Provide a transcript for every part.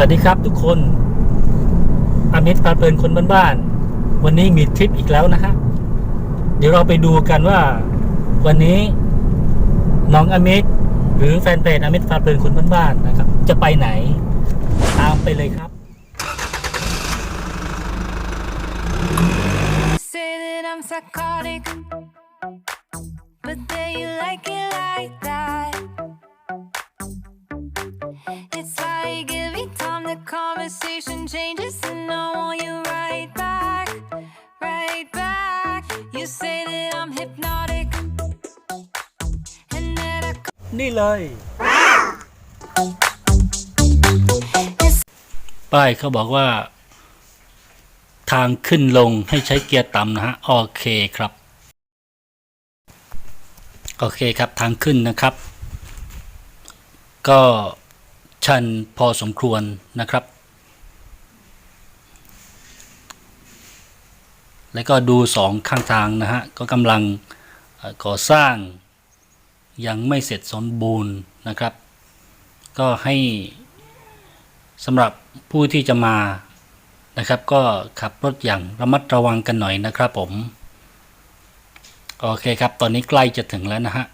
สวัสดีครับทุกคนอามิตรพาเพลินคนบ้านๆ วันนี้มีทริปอีกแล้วนะฮะ เดี๋ยวเราไปดูกันว่า วันนี้น้องอามิตรหรือแฟนเพจอามิตรพาเพลินคนบ้านๆนะครับ จะไปไหน ตามไปเลยครับ Say that I'm psychotic, but then you like it like that. Changes, and I want you right back, right back. You say that I'm hypnotic, and that I นี่เลย It's ป้ายเขาบอกว่า ทางขึ้นลงให้ใช้เกียร์ต่ำนะฮะ โอเคครับ โอเคครับทางขึ้นนะครับ ก็ชันพอสมควรนะครับ แล้วก็ดูสองข้างทางนะฮะก็กำลังก่อสร้างยังไม่เสร็จสมบูรณ์นะครับ ก็ให้สำหรับผู้ที่จะมานะครับ ก็ขับรถอย่างระมัดระวังกันหน่อยนะครับผม โอเคครับ ตอนนี้ใกล้จะถึงแล้วนะฮะ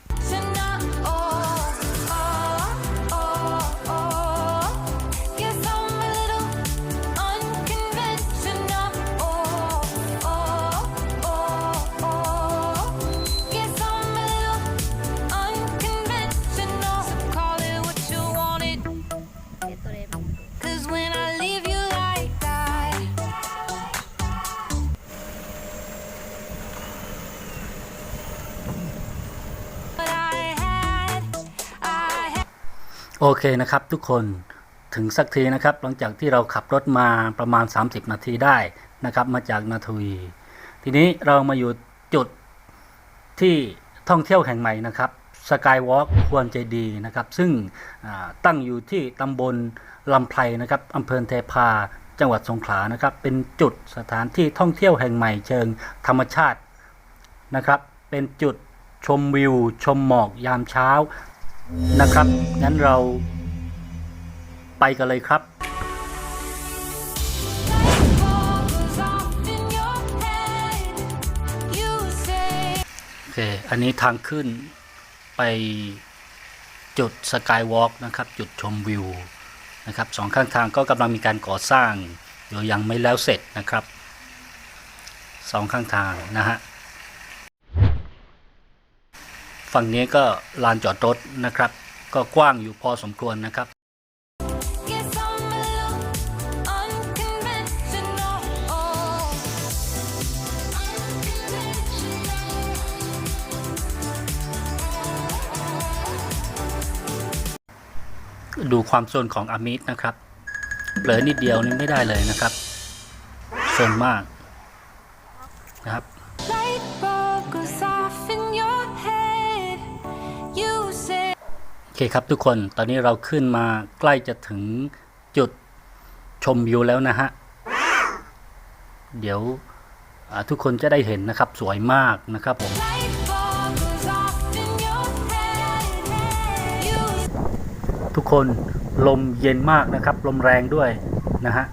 โอเคนะครับทุกคนถึงสักทีนะครับหลังจากที่เราขับรถมาประมาณ 30 นาทีได้นะครับมาจากนาทวีทีนี้เรามาอยู่จุดที่ท่องเที่ยวแห่งใหม่นะครับสกายวอล์กควรใจดีนะครับ ซึ่งตั้งอยู่ที่ตำบลลำไพรนะครับอำเภอเทพาจังหวัดสงขลานะครับ เป็นจุดสถานที่ท่องเที่ยวแห่งใหม่เชิงธรรมชาตินะครับ เป็นจุดชมวิว ชมหมอกยามเช้า นะครับ งั้นเราไปกันเลยครับ โอเค อันนี้ทางขึ้นไปจุดสกายวอล์กนะครับ จุดชมวิวนะครับสองข้างทางก็กำลังมีการก่อสร้างอยู่ยังไม่แล้วเสร็จนะครับสองข้างทางนะฮะ ฝั่งนี้ก็ลานจอดรถนะครับ ก็กว้างอยู่พอสมควรนะครับดูความโซนของอามิดนะครับเผลอนิดเดียวนี่ไม่ได้เลยนะครับโซนมากนะครับ โอเคครับทุกคน ตอนนี้เราขึ้นมาใกล้จะถึงจุดชมวิวแล้วนะฮะ เดี๋ยวทุกคนจะได้เห็นนะครับสวยมากนะครับผม ทุกคนลมเย็นมากนะครับ ลมแรงด้วยนะฮะ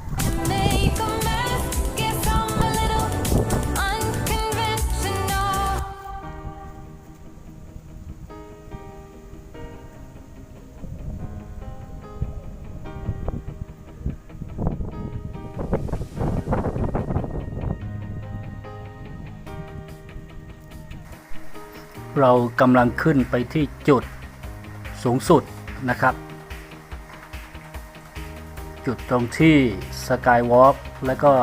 เรากำลังขึ้นไปที่จุดสูงสุดนะครับ จุดตรงที่สกายวอล์กและก็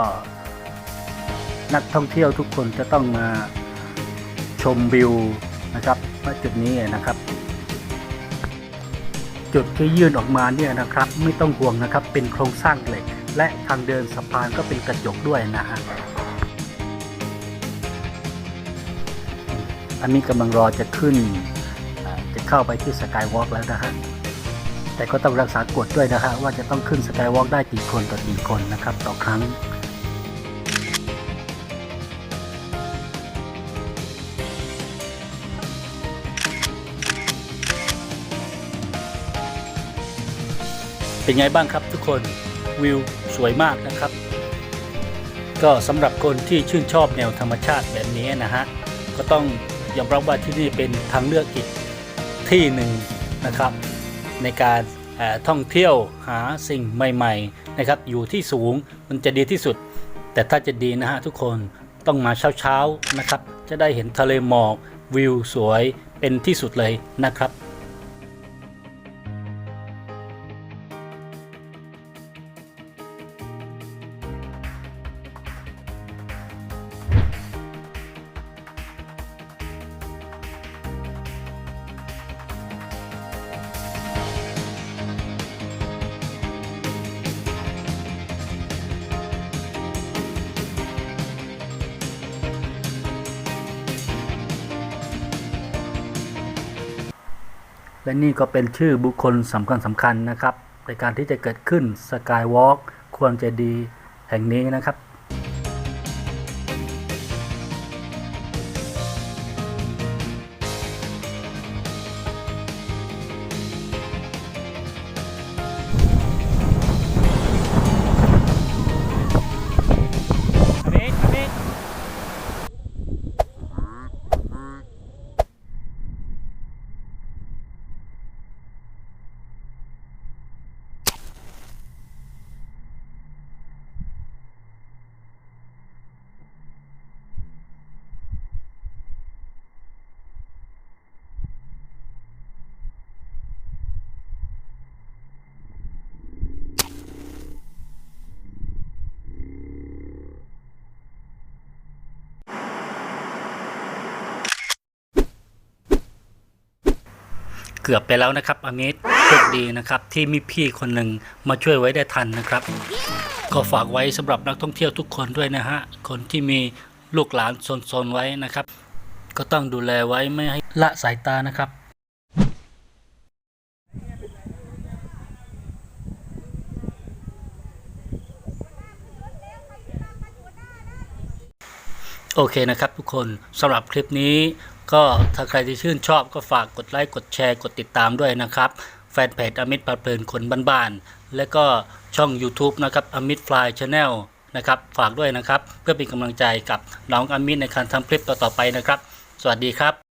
นักท่องเที่ยวทุกคนจะต้องมาชมวิวนะครับว่จุดนี้นะครับ จุดที่ยื่นออกมาเนี่ยนะครับ ไม่ต้องห่วงนะครับเป็นโครงสร้างเหล็ก และทางเดินสะพานก็เป็นกระจกด้วยนะฮะ อันนี้กำลังรอจะขึ้น จะเข้าไปที่สกายวอล์กแล้วนะฮะแต่ก็ต้องรักษากฎด้วยนะฮะว่าจะต้องขึ้นสกายวอล์กได้กี่คนต่อกี่คนนะครับ ต่อครั้งเป็นไงบ้างครับทุกคนวิวสวยมากนะครับ ก็สำหรับคนที่ชื่นชอบแนวธรรมชาติแบบนี้นะฮะก็ต้อง ยอมรับว่าที่นี่เป็นทางเลือกอีกที่หนึ่งนะครับ ในการท่องเที่ยวหาสิ่งใหม่ๆนะครับ อยู่ที่สูงมันจะดีที่สุด แต่ถ้าจะดีนะฮะทุกคนต้องมาเช้าๆนะครับ จะได้เห็นทะเลหมอกวิวสวยเป็นที่สุดเลยนะครับ และนี่ก็เป็นชื่อบุคคลสำคัญสำคัญนะครับ ในการที่จะเกิดขึ้นสกายวอล์กควรจะดี แห่งนี้นะครับ กือบไปแล้วนะครับอมิตโชคดีนะครับที่มีพี่คนหนึ่งมาช่วยไว้ได้ทันนะครับ ก็ฝากไว้สำหรับนักท่องเที่ยวทุกคนด้วยนะฮะคนที่มีลูกหลานโซนๆไว้นะครับ ก็ต้องดูแลไว้ไม่ให้ละสายตานะครับโอเคนะครับทุกคนสำหรับคลิปนี้ ก็ถ้าใครที่ชื่นชอบก็ฝากกดไลค์กดแชร์กดติดตามด้วยนะครับ แฟนเพจอมิตรปลาเพลินคนบ้านๆและก็ช่อง YouTube นะครับอมิตรฟลายชาแนลนะครับฝากด้วยนะครับ เพื่อเป็นกำลังใจกับน้องอมิตรในการทำคลิปต่อๆไปนะครับ สวัสดีครับ